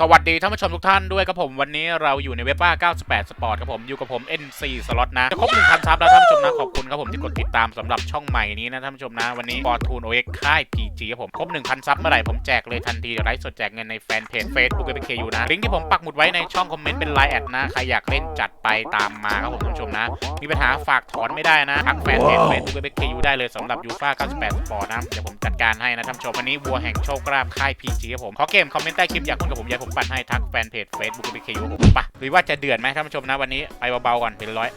สวัสดีท่านผู้ชมทุกท่านด้วยครับผมวันนี้เราอยู่ในเว็บว่า98 Sport ครับผมอยู่กับผม NC สล็อตนะ จะครบ1,000ซับแล้วท่านผู้ชมนะ ขอบคุณครับผมที่กดติดตามสำหรับช่องใหม่นี้นะท่านผู้ชมนะ วันนี้ Fortune OX ค่าย PG ครับผม ครบ 1,000ซับเมื่อไหร่ผมแจกเลยทันทีไลฟ์สดแจกเงินในแฟนเพจ Facebook เ k อยู่นะ ลิงก์ที่ผมปักหมุดไว้ในช่องคอมเมนต์เป็นไลน์แอดนะ ใครอยากเล่นจัดไปตามมาครับผมท่านผู้ชมนะ มีปัญหาฝากถอนไม่ได้นะทักแฟนเพจ Facebook เ k อยู่ได้เลยสำหรับยูฟ่า98 Sport นะเดี๋ยวผมจัดการให้นะท่านผู้ชมวันนี้วัวแห่งโชคลาภค่าย PG ครับผมขอเกมคอมเมนต์ใต้คลิปอยากคุยกับผมอยากผมปั่นให้ทักแฟนเพจ Facebook เ k อยู่ผมปะหรือว่าจะเดือดไหมท่านผู้ชมนะวันนี้ไปเบาๆก่อนเป็นร้อย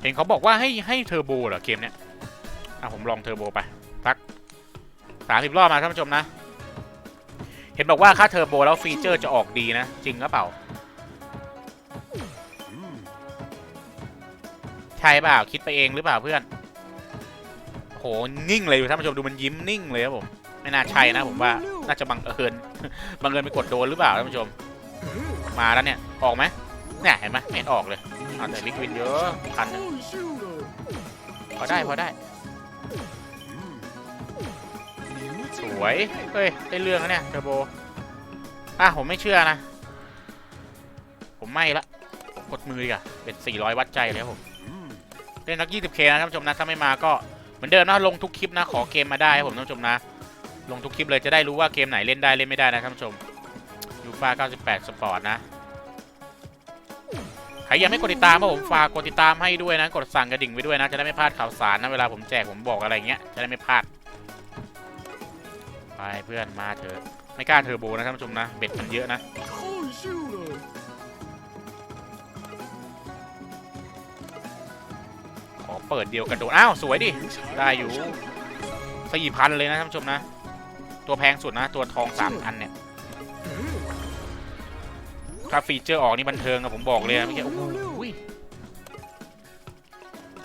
เห็นเขาบอกว่าให้ให้เทอร์โบเหรอเกมเนี้ยอะผมลองเทอร์โบไปสักสามสิบรอบมาท่านผู้ชมนะ เห็นบอกว่าค่าเทอร์โบแล้วฟีเจอร์จะออกดีนะ จริงหรือเปล่า ใช่เปล่าคิดไปเองหรือเปล่าเพื่อนโหนิ่งเลยท่านผู้ชมดูมันยิ้มนิ่งเลยครับผม ไม่น่าใช่นะผมว่าน่าจะบังเอิญบังเอิญไปกดโดนหรือเปล่าท่านผู้ชม มาแล้วเนี่ยออกไหมเนี่ยเห็นไหมไม่เห็นออกเลยเอะแต่ลิควินเยอะพันนะพอได้พอได้สวยเฮ้ยได้เรื่องแล้วเนี่ยเทอร์โบอะผมไม่เชื่อนะ ผมไม่ละผมกดมือดีกว่าเป็น 400 วัดใจเลยครับผมเล่นนัก 20k นะท่านผู้ชมนะ ถ้าไม่มาก็เหมือนเดิมนะ ลงทุกคลิปนะ ขอเกมมาได้ครับผมท่านผู้ชมนะ ลงทุกคลิปเลยจะได้รู้ว่าเกมไหนเล่นได้เล่นไม่ได้นะท่านผู้ชมยูฟ่า98 สปอร์ตนะใครยังไม่กดติดตามผมฝากกดติดตามให้ด้วยนะ กดสั่งกระดิ่งไว้ด้วยนะ จะได้ไม่พลาดข่าวสารนะ เวลาผมแจกผมบอกอะไรเงี้ย จะได้ไม่พลาด ไปเพื่อนมาเถอะ ไม่กล้าเทอร์โบนะท่านผู้ชมนะ เบ็ดมันเยอะนะ ขอเปิดเดียวกระโดด อ้าว สวยดิ ได้อยู่สี่พันเลยนะท่านผู้ชมนะ ตัวแพงสุดนะ ตัวทองสามพันเนี่ย ถ้าฟีเจอร์ออกนี่บันเทิงอะผมบอกเลยนะเมื่อกี้โอ้โห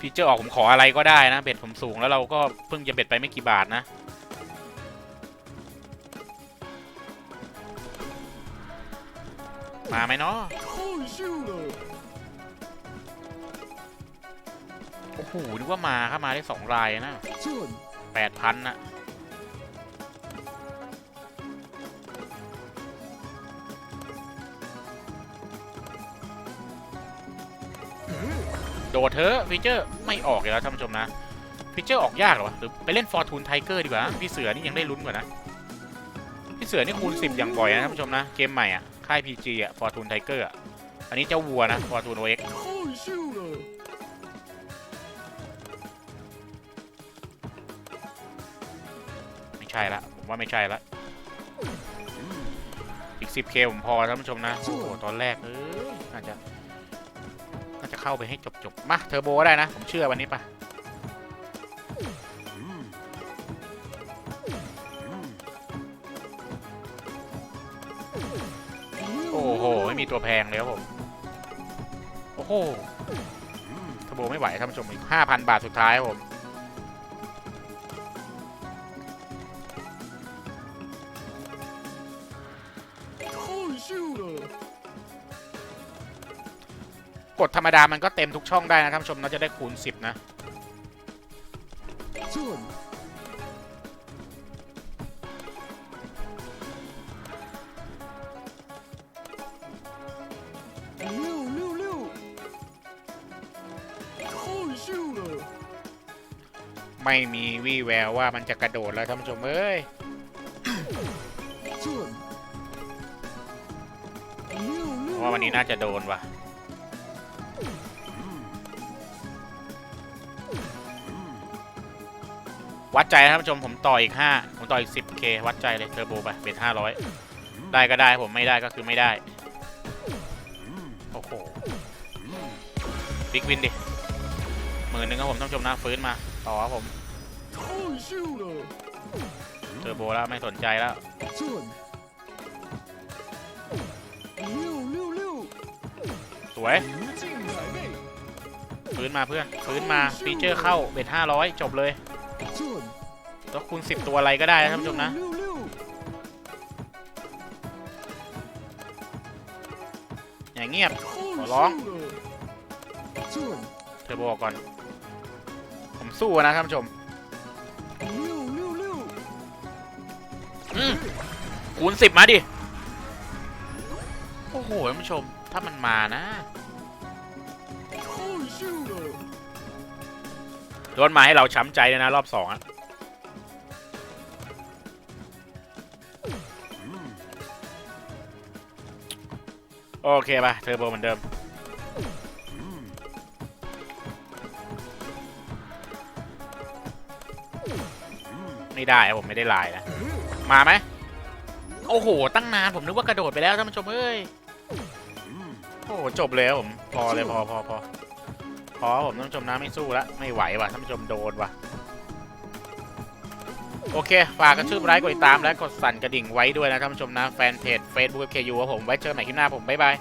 ฟีเจอร์ออกผมขออะไรก็ได้นะ เบ็ดผมสูงแล้วเราก็เพิ่งจะเบ็ดไปไม่กี่บาทนะมาไหมเนาะโอ้โหนึกว่ามาครับมาได้สองรายนะแปดพันนะ โดดเถอะฟีเจอร์ไม่ออกเลยแล้วท่านผู้ชมนะฟีเจอร์ออกยากเหรอหรือไปเล่นฟอร์ทูนไทเกอร์ดีกว่าพี่เสือนี่ยังได้ลุ้นกว่านะพี่เสือนี่คูณ 10 อย่างบ่อยนะท่านผู้ชมนะ เกมใหม่อะ ค่าย PG อะ Fortune Tiger อะ อันนี้เจ้าวัวนะ Fortune OX ไม่ใช่ละ ผมว่าไม่ใช่ละ อีก 10k ผมพอท่านผู้ชมนะ โอ้โหตอนแรกเออน่าจจะ เข้าไปให้จบๆ มาเทอร์โบก็ได้นะ ผมเชื่อวันนี้ปะโอ้โห ไม่มีตัวแพงเลยครับผม โอ้โหเทอร์โบไม่ไหวท่านผู้ชมอีก5,000บาทสุดท้ายครับผม กดธรรมดามันก็เต็มทุกช่องได้นะท่านผู้ชมเราจะได้คูณ 10 นะไม่มีวี่แววว่ามันจะกระโดดแล้วท่านผู้ชมเอ้ยว่าวันนี้น่าจะโดนว่ะ วัดใจนะท่านผู้ชมผมต่ออีก 5 ผมต่ออีก 10k วัดใจเลยเทอร์โบไปเป็น500 ได้ก็ได้ผมไม่ได้ก็คือไม่ได้ โอ้โหบิ๊กวินดิหมื่นหนึ่งครับผมท่านผู้ชมนะฟื้นมา ต่อครับผมเทอร์โบแล้วไม่สนใจแล้วสวยฟื้นมาเพื่อนฟื้นมาฟีเจอร์เข้าเบ็ด500 จบเลย แล้วคูณ10 ตัวอะไรก็ได้นะท่านผู้ชมนะ อย่างเงียบ ขอร้องเทอร์โบก่อน ผมสู้นะท่านผู้ชมอืมคูณ10 มาดิ โอ้โหท่านผู้ชม ถ้ามันมานะ โดนมาให้เราช้ำใจเลยนะ รอบสองอะโอเคป่ะเทอร์โบเหมือนเดิม ไม่ได้ผมไม่ได้ลายนะ มาไหม โอ้โห ตั้งนานผมนึกว่ากระโดดไปแล้วท่านผู้ชมเอ้ย โอ้โห จบเลยครับผม พอเลยพอพอพอ พอผมท่านผู้ชมน้ำไม่สู้ละไม่ไหวว่ะท่านผู้ชมโดนว่ะ โอเค ฝากกระชื่อไลค์กดติดตามและกดสั่นกระดิ่งไว้ด้วยนะท่านผู้ชมนะ แฟนเพจ Facebook KU ครับผมไว้เจอกันใหม่คลิปหน้าผม บ๊ายบาย